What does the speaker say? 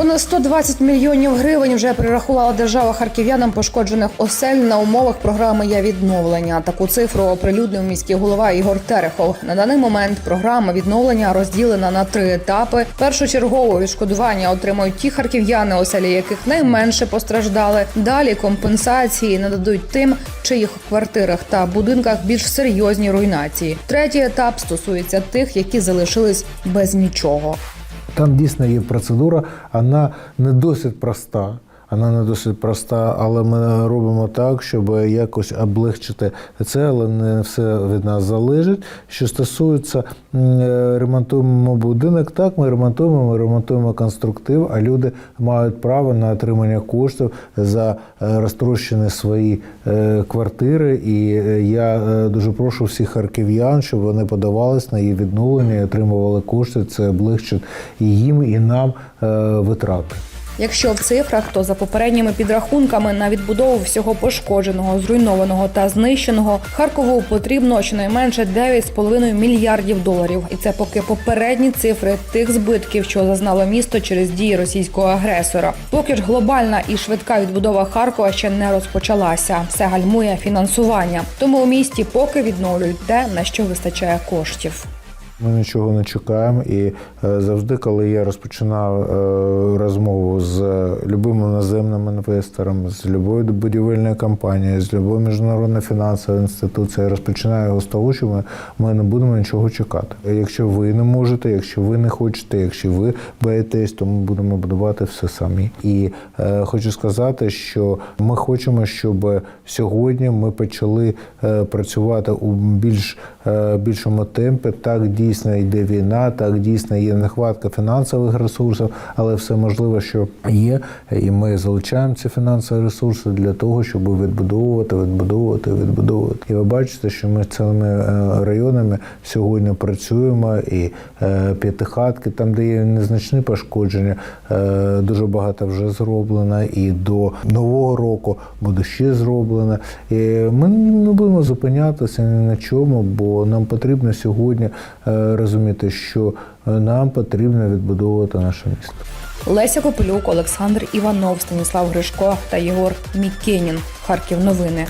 Понад 120 мільйонів гривень вже прирахувала держава харків'янам пошкоджених осель на умовах програми Я відновлення. Таку цифру оприлюднив міський голова Ігор Терехов. На даний момент програма відновлення розділена на три етапи. Першочергово відшкодування отримують ті харків'яни, оселі яких найменше постраждали. Далі компенсації нададуть тим, чиїх квартирах та будинках більш серйозні руйнації. Третій етап стосується тих, які залишились без нічого. Там дійсно є процедура, вона не досить проста. Вона не досить проста, але ми робимо так, щоб якось облегчити це, але не все від нас залежить. Що стосується ремонтуємо будинок, так ми ремонтуємо, ми ремонтуємо конструктив, а люди мають право на отримання коштів за е, розтрощені свої е, квартири. І е, я дуже прошу всіх харків'ян, щоб вони подавались на її відновлення і отримували кошти. Це облегчить і їм, і нам витрати. Якщо в цифрах, то за попередніми підрахунками на відбудову всього пошкодженого, зруйнованого та знищеного Харкову потрібно щонайменше 9,5 мільярдів доларів. І це поки попередні цифри тих збитків, що зазнало місто через дії російського агресора. Поки ж глобальна і швидка відбудова Харкова ще не розпочалася. Все гальмує фінансування. Тому у місті поки відновлюють те, на що вистачає коштів. Ми нічого не чекаємо, і е, завжди, коли я розпочинав е, розмову з любим іноземним інвестором, з любою будівельною компанією, з любою міжнародною фінансовою інституцією, розпочинаю його з того, що ми, ми не будемо нічого чекати. Якщо ви не можете, якщо ви не хочете, якщо ви боїтесь, то ми будемо будувати все самі. І е, хочу сказати, що ми хочемо, щоб сьогодні ми почали е, працювати у більш е, більшому темпі. Так дійсно йде війна, так дійсно є нехватка фінансових ресурсів, але все можливо, що є, і ми залучаємо ці фінансові ресурси для того, щоб відбудовувати, відбудовувати, відбудовувати. І ви бачите, що ми цілими е, районами сьогодні працюємо і е, п'ятихатки, там, де є незначні пошкодження, е, дуже багато вже зроблено, і до нового року буде ще зроблено. І ми не будемо зупинятися ні на чому, бо нам потрібно сьогодні розуміти, що е, нам потрібно відбудовувати наше місто. Леся Копилюк, Олександр Іванов, Станіслав Гришко та Єгор Мікенін. Харків новини.